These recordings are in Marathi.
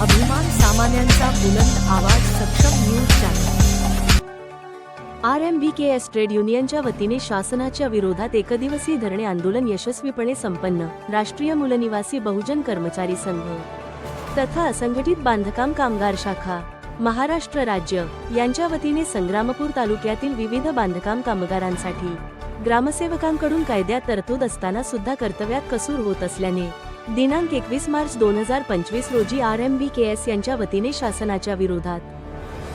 अभिमान सामान्यांचा बुलंद आवाज सक्षम news channel. R M B K S trade युनियनच्या वतीने शासनाच्या विरोधात एकदिवसीय धरणे आंदोलन यशस्वीपणे संपन्न राष्ट्रीय मूलनिवासी बहुजन कर्मचारी संघ तथा असंघटित बांधकाम कामगार शाखा महाराष्ट्र राज्य यांच्या वतीने संग्रामपूर तालुक्यातील विविध बांधकाम कामगारांसाठी ग्रामसेवकांकडून कायद्यात तरतूद असताना सुद्धा कर्तव्यात कसूर होत असल्याने दिनांक एकवीस मार्च दोन हजार पंचवीस रोजी R M B K S यांच्या वतीने शासनाच्या विरोधात.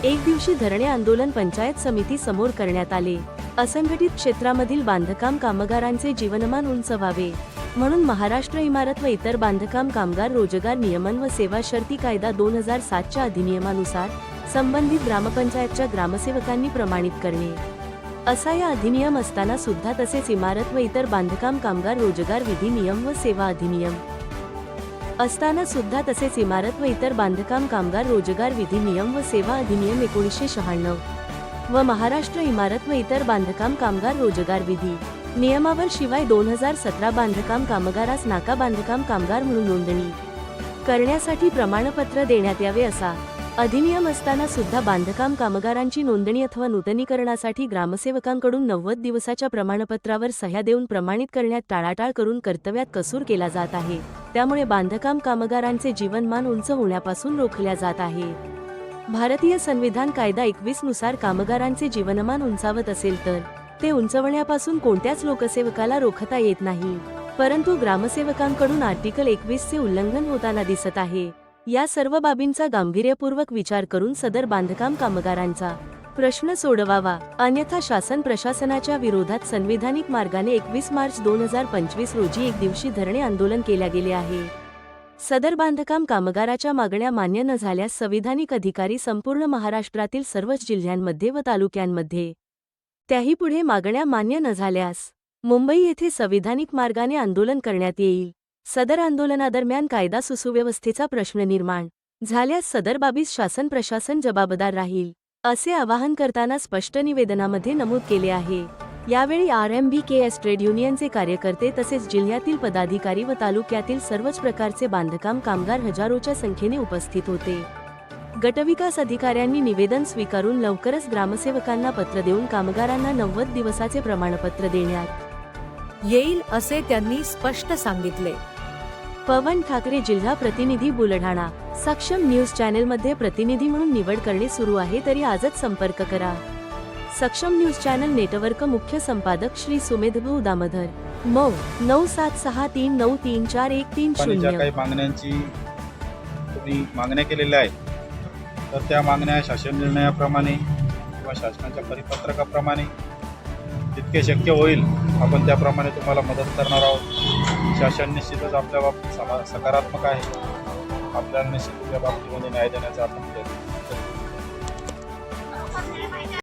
एक दिवशी धरणे आंदोलन पंचायत समिती समोर करण्यात आले. असंघटित क्षेत्रामधील बांधकाम कामगारांचे जीवनमान उंच व्हावे. म्हणून महाराष्ट्र इमारत व इतर बांधकाम कामगार रोजगार नियमन व सेवा शर्ती कायदा दोन हजार सातच्या अधिनियमानुसार संबंधित ग्रामपंचायतच्या ग्रामसेवकांनी प्रमाणित करणे. असा या अधिनियम असताना सुद्धा तसेच इमारत व इतर बांधकाम कामगार रोजगार विधी नियम व सेवा अधिनियम असताना सुद्धा तसेच इमारत व इतर बांधकाम कामगार रोजगार विधी नियम व सेवा अधिनियम एकोणीसशे शहाण्णव व महाराष्ट्र इमारत व इतर बांधकाम कामगार रोजगार विधी नियमावर शिवाय दोन हजार सतरा बांधकाम कामगारास नाका बांधकाम कामगार म्हणून नोंदणी करण्यासाठी प्रमाणपत्र देण्यात यावे असा अधिनियम असताना सुद्धा बांधकाम कामगारांची नोंदणी अथवा नूतनीकरणासाठी ग्रामसेवकांकडून नव्वद दिवसाच्या प्रमाणपत्रावर सह्या देऊन प्रमाणित करण्यात टाळाटाळ करून कर्तव्यात कसूर केला जात आहे. त्यामुळे बांधकाम कामगारांचे जीवनमान उंच होण्यापासून रोखल्या जात आहे. भारतीय संविधान कायदा एकवीसनुसार कामगारांचे जीवनमान उंचावत असेल तर ते उंचवण्यापासून कोणत्याच लोकसेवकाला रोखता येत नाही. परंतु ग्रामसेवकांकडून आर्टिकल एकवीस चे उल्लंघन होताना दिसत आहे. या सर्व बाबींचा गांभीर्यपूर्वक विचार करून सदर बांधकाम कामगारांचा प्रश्न सोडवावा. अन्यथा शासन प्रशासनाच्या विरोधात संविधानिक मार्गाने एकवीस मार्च दोन हजार पंचवीस रोजी एक दिवशी धरणे आंदोलन केल्या गेले आहे. सदर बांधकाम कामगाराच्या मागण्या मान्य न झाल्यास संविधानिक अधिकारी संपूर्ण महाराष्ट्रातील सर्वच जिल्ह्यांमध्ये व तालुक्यांमध्ये त्याही पुढे मागण्या मान्य न झाल्यास मुंबई येथे संविधानिक मार्गाने आंदोलन करण्यात येईल. सदर आंदोलनादरम्यान कायदा सुसुव्यवस्थेचा प्रश्न निर्माण झाल्यास सदर बाबीस शासन प्रशासन जबाबदार राहील. असे आवाहन करताना स्पष्ट निवेदनामध्ये नमूद केले आहे. यावेळी R M B K S trade युनियनचे कार्यकर्ते तसेच जिल्ह्यातील पदाधिकारी व तालुक्यातील सर्वच प्रकारचे बांधकाम कामगार हजारोच्या संख्येने उपस्थित होते. गटविकास अधिकाऱ्यांनी निवेदन स्वीकारून लवकरच ग्रामसेवकांना पत्र देऊन कामगारांना नव्वद दिवसाचे प्रमाणपत्र देण्यात येईल असे त्यांनी स्पष्ट सांगितले. पवन ठाकरे जिल्हा प्रतिनिधी बुलढाणा. सक्षम न्यूज चॅनलमध्ये प्रतिनिधी म्हणून निवड करणे सुरू आहे तरी आजच संपर्क करा. सक्षम न्यूज चॅनल नेटवर्क मुख्य संपादक श्री सुमेधभाऊ दामोदर. मौ नऊ सात सहा तीन नऊ तीन चार एक तीन शून्य. काही मागण्यांची तुम्ही मागण्या केलेल्या आहेत तर त्या मागण्या शासन निर्णयाप्रमाणे किंवा शासनाच्या परिपत्रकाप्रमाणे जितके शक्य होईल आपण त्याप्रमाणे तुम्हाला मदत करणार आहोत. शासन निश्चितच आपल्या बाबतीत समा सकारात्मक आहे. आपल्याला निश्चित त्या बाबतीमध्ये न्याय देण्याचा आपण प्रयत्न